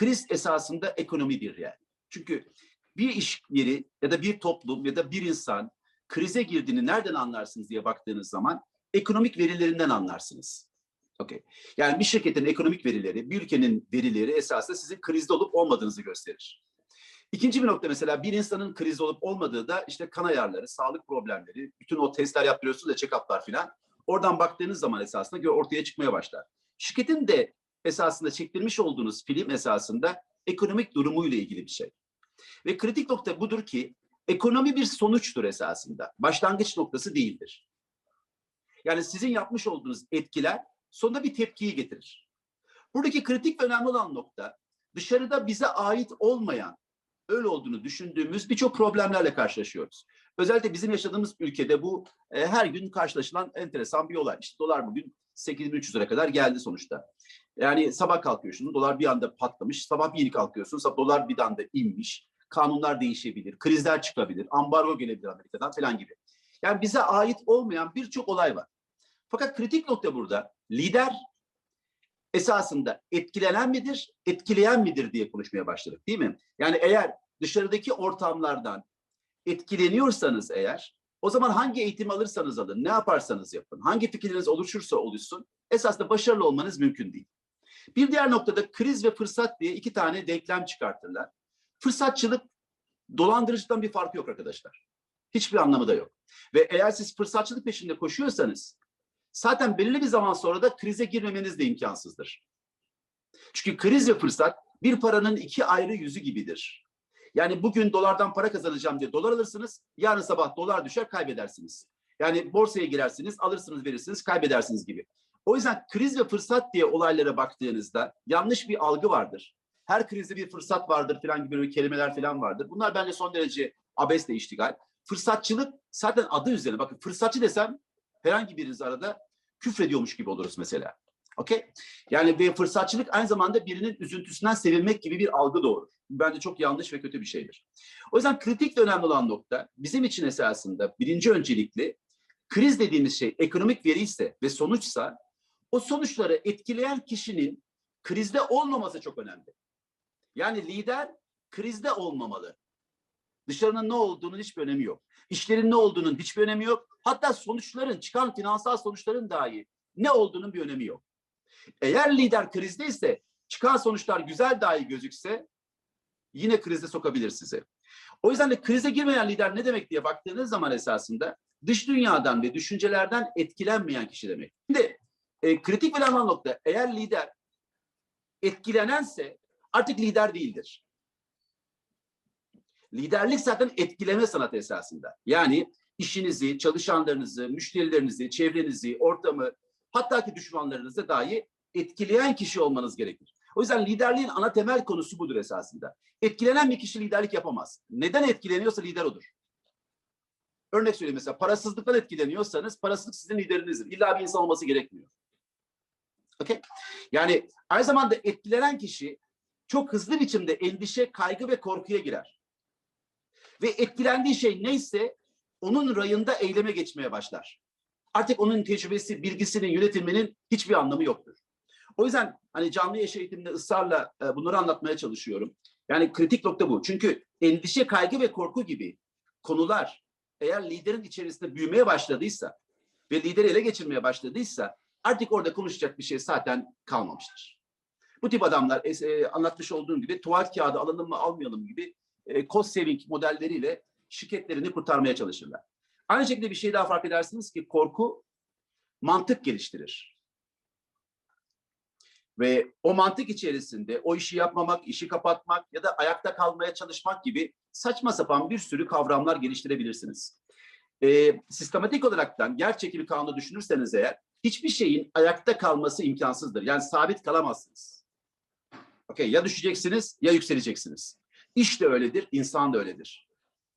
kriz esasında ekonomidir yani. Çünkü bir iş yeri ya da bir toplum ya da bir insan krize girdiğini nereden anlarsınız diye baktığınız zaman ekonomik verilerinden anlarsınız. Okay. Yani bir şirketin ekonomik verileri, bir ülkenin verileri esasında sizin krizde olup olmadığınızı gösterir. İkinci bir nokta mesela bir insanın krizde olup olmadığı da işte kan ayarları, sağlık problemleri, bütün o testler yaptırıyorsunuz ya check-up'lar filan. Oradan baktığınız zaman esasında ortaya çıkmaya başlar. Şirketin de esasında çektirmiş olduğunuz film esasında ekonomik durumuyla ilgili bir şey. Ve kritik nokta budur ki ekonomi bir sonuçtur esasında. Başlangıç noktası değildir. Yani sizin yapmış olduğunuz etkiler sonunda bir tepkiyi getirir. Buradaki kritik ve önemli olan nokta dışarıda bize ait olmayan öyle olduğunu düşündüğümüz birçok problemlerle karşılaşıyoruz. Özellikle bizim yaşadığımız ülkede bu e, her gün karşılaşılan enteresan bir olay. İşte dolar bugün 8300 lira kadar geldi sonuçta. Yani sabah kalkıyorsun, dolar bir anda patlamış. Sabah bir yeni kalkıyorsun, dolar bir anda inmiş. Kanunlar değişebilir, krizler çıkabilir, ambargo gelebilir Amerika'dan falan gibi. Yani bize ait olmayan birçok olay var. Fakat kritik nokta burada lider esasında etkilenen midir, etkileyen midir diye konuşmaya başladık değil mi? Yani eğer dışarıdaki ortamlardan etkileniyorsanız eğer o zaman hangi eğitim alırsanız alın, ne yaparsanız yapın, hangi fikirleriniz oluşursa oluşsun esasında başarılı olmanız mümkün değil. Bir diğer noktada kriz ve fırsat diye iki tane denklem çıkartırlar. Fırsatçılık dolandırıcıdan bir farkı yok arkadaşlar. Hiçbir anlamı da yok. Ve eğer siz fırsatçılık peşinde koşuyorsanız zaten belirli bir zaman sonra da krize girmemeniz de imkansızdır. Çünkü kriz ve fırsat bir paranın iki ayrı yüzü gibidir. Yani bugün dolardan para kazanacağım diye dolar alırsınız, yarın sabah dolar düşer kaybedersiniz. Yani borsaya girersiniz, alırsınız, verirsiniz, kaybedersiniz gibi. O yüzden kriz ve fırsat diye olaylara baktığınızda yanlış bir algı vardır. Her krizde bir fırsat vardır falan gibi böyle kelimeler falan vardır. Bunlar bence son derece abesle iştigal. Fırsatçılık zaten adı üzerine. Bakın fırsatçı desem herhangi biriniz arada küfrediyormuş gibi oluruz mesela. Okey? Yani bir fırsatçılık aynı zamanda birinin üzüntüsünden sevinmek gibi bir algı doğurur. Bence çok yanlış ve kötü bir şeydir. O yüzden kritik ve önemli olan nokta bizim için esasında birinci öncelikli kriz dediğimiz şey ekonomik veri ise ve sonuçsa o sonuçları etkileyen kişinin krizde olmaması çok önemli. Yani lider krizde olmamalı. Dışarının ne olduğunun hiçbir önemi yok. İşlerin ne olduğunun hiçbir önemi yok. Hatta sonuçların, çıkan finansal sonuçların dahi ne olduğunun bir önemi yok. Eğer lider krizde ise çıkan sonuçlar güzel dahi gözükse yine krize sokabilir sizi. O yüzden de krize girmeyen lider ne demek diye baktığınız zaman esasında dış dünyadan ve düşüncelerden etkilenmeyen kişi demek. Şimdi e, kritik bir anlam nokta eğer lider etkilenense artık lider değildir. Liderlik zaten etkileme sanatı esasında. Yani işinizi, çalışanlarınızı, müşterilerinizi, çevrenizi, ortamı, hatta ki düşmanlarınızı dahi etkileyen kişi olmanız gerekir. O yüzden liderliğin ana temel konusu budur esasında. Etkilenen bir kişi liderlik yapamaz. Neden etkileniyorsa lider odur. Örnek söyleyeyim mesela parasızlıktan etkileniyorsanız parasızlık sizin liderinizdir. İlla bir insan olması gerekmiyor. Okay? Yani aynı zamanda etkilenen kişi çok hızlı biçimde endişe, kaygı ve korkuya girer. Ve etkilendiği şey neyse onun rayında eyleme geçmeye başlar. Artık onun tecrübesi, bilgisinin, yönetiminin hiçbir anlamı yoktur. O yüzden hani canlı yaş eğitiminde ısrarla e, bunları anlatmaya çalışıyorum. Yani kritik nokta bu. Çünkü endişe, kaygı ve korku gibi konular eğer liderin içerisinde büyümeye başladıysa ve lideri ele geçirmeye başladıysa artık orada konuşacak bir şey zaten kalmamıştır. Bu tip adamlar e, anlatmış olduğum gibi tuvalet kağıdı alalım mı almayalım gibi e, cost saving modelleriyle şirketlerini kurtarmaya çalışırlar. Aynı şekilde bir şey daha fark edersiniz ki korku mantık geliştirir. Ve o mantık içerisinde o işi yapmamak, işi kapatmak ya da ayakta kalmaya çalışmak gibi saçma sapan bir sürü kavramlar geliştirebilirsiniz. Ee, sistematik olaraktan yer çekimi kanunu düşünürseniz eğer hiçbir şeyin ayakta kalması imkansızdır. Yani sabit kalamazsınız. Okay, ya düşeceksiniz ya yükseleceksiniz. İş de öyledir, insan da öyledir.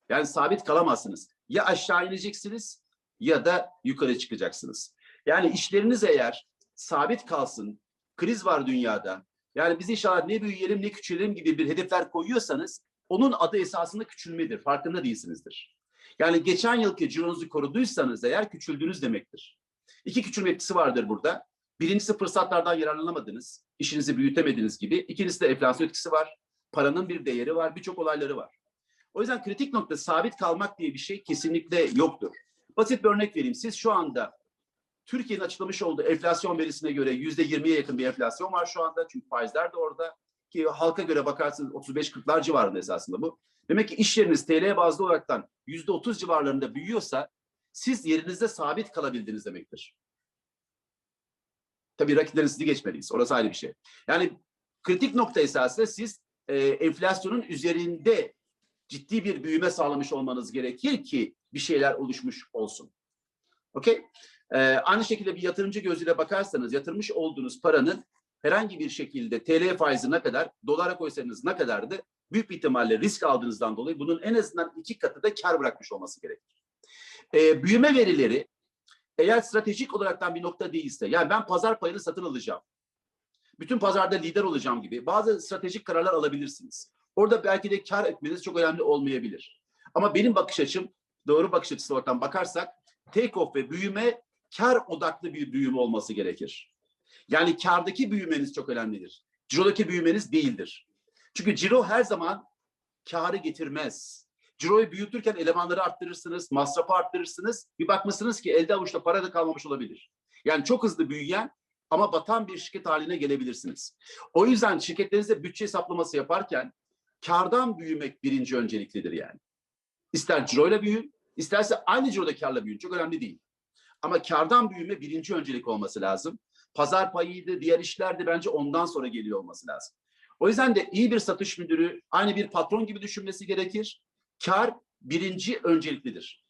Yani sabit kalamazsınız. Ya aşağı ineceksiniz ya da yukarı çıkacaksınız. Yani işleriniz eğer sabit kalsın, kriz var dünyada. Yani biz inşallah ne büyüyelim ne küçülelim gibi bir hedefler koyuyorsanız onun adı esasında küçülmedir. Farkında değilsinizdir. Yani geçen yılki cironuzu koruduysanız eğer küçüldünüz demektir. İki küçülme etkisi vardır burada. Birincisi fırsatlardan yararlanamadınız, işinizi büyütemediniz gibi. İkincisi de enflasyon etkisi var. Paranın bir değeri var, birçok olayları var. O yüzden kritik nokta sabit kalmak diye bir şey kesinlikle yoktur. Basit bir örnek vereyim. Siz şu anda Türkiye'nin açıklamış olduğu enflasyon verisine göre yüzde yirmiye yakın bir enflasyon var şu anda. Çünkü faizler de orada. Ki halka göre bakarsanız 35-40'lar civarında esasında bu. Demek ki iş yeriniz TL bazlı olaraktan yüzde 30 civarlarında büyüyorsa siz yerinizde sabit kalabildiniz demektir. Tabii rakiplerin sizi geçmeliyiz. Orası ayrı bir şey. Yani kritik nokta esasında siz e, enflasyonun üzerinde ciddi bir büyüme sağlamış olmanız gerekir ki bir şeyler oluşmuş olsun. Okey? Ee, aynı şekilde bir yatırımcı gözüyle bakarsanız yatırmış olduğunuz paranın herhangi bir şekilde TL faizi ne kadar, dolara koysanız ne kadardı? Büyük bir ihtimalle risk aldığınızdan dolayı bunun en azından iki katı da kar bırakmış olması gerekir. Ee, büyüme verileri eğer stratejik olaraktan bir nokta değilse, yani ben pazar payını satın alacağım, bütün pazarda lider olacağım gibi bazı stratejik kararlar alabilirsiniz. Orada belki de kar etmeniz çok önemli olmayabilir. Ama benim bakış açım, doğru bakış açısı oradan bakarsak, take off ve büyüme kar odaklı bir büyüme olması gerekir. Yani kardaki büyümeniz çok önemlidir. Ciro'daki büyümeniz değildir. Çünkü ciro her zaman karı getirmez. Ciro'yu büyütürken elemanları arttırırsınız, masrafı arttırırsınız. Bir bakmışsınız ki elde avuçta para da kalmamış olabilir. Yani çok hızlı büyüyen ama batan bir şirket haline gelebilirsiniz. O yüzden şirketlerinizde bütçe hesaplaması yaparken kardan büyümek birinci önceliklidir yani. İster ciroyla büyüyün, isterse aynı ciroda karla büyüyün. Çok önemli değil. Ama kardan büyüme birinci öncelik olması lazım. Pazar payıydı, diğer işler de bence ondan sonra geliyor olması lazım. O yüzden de iyi bir satış müdürü aynı bir patron gibi düşünmesi gerekir. Kar birinci önceliklidir.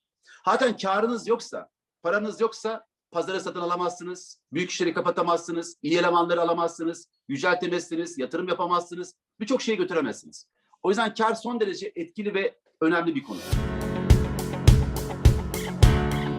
Zaten karınız yoksa, paranız yoksa pazara satın alamazsınız, büyük işleri kapatamazsınız, iyi elemanları alamazsınız, yüceltemezsiniz, yatırım yapamazsınız, birçok şeye götüremezsiniz. O yüzden kar son derece etkili ve önemli bir konu.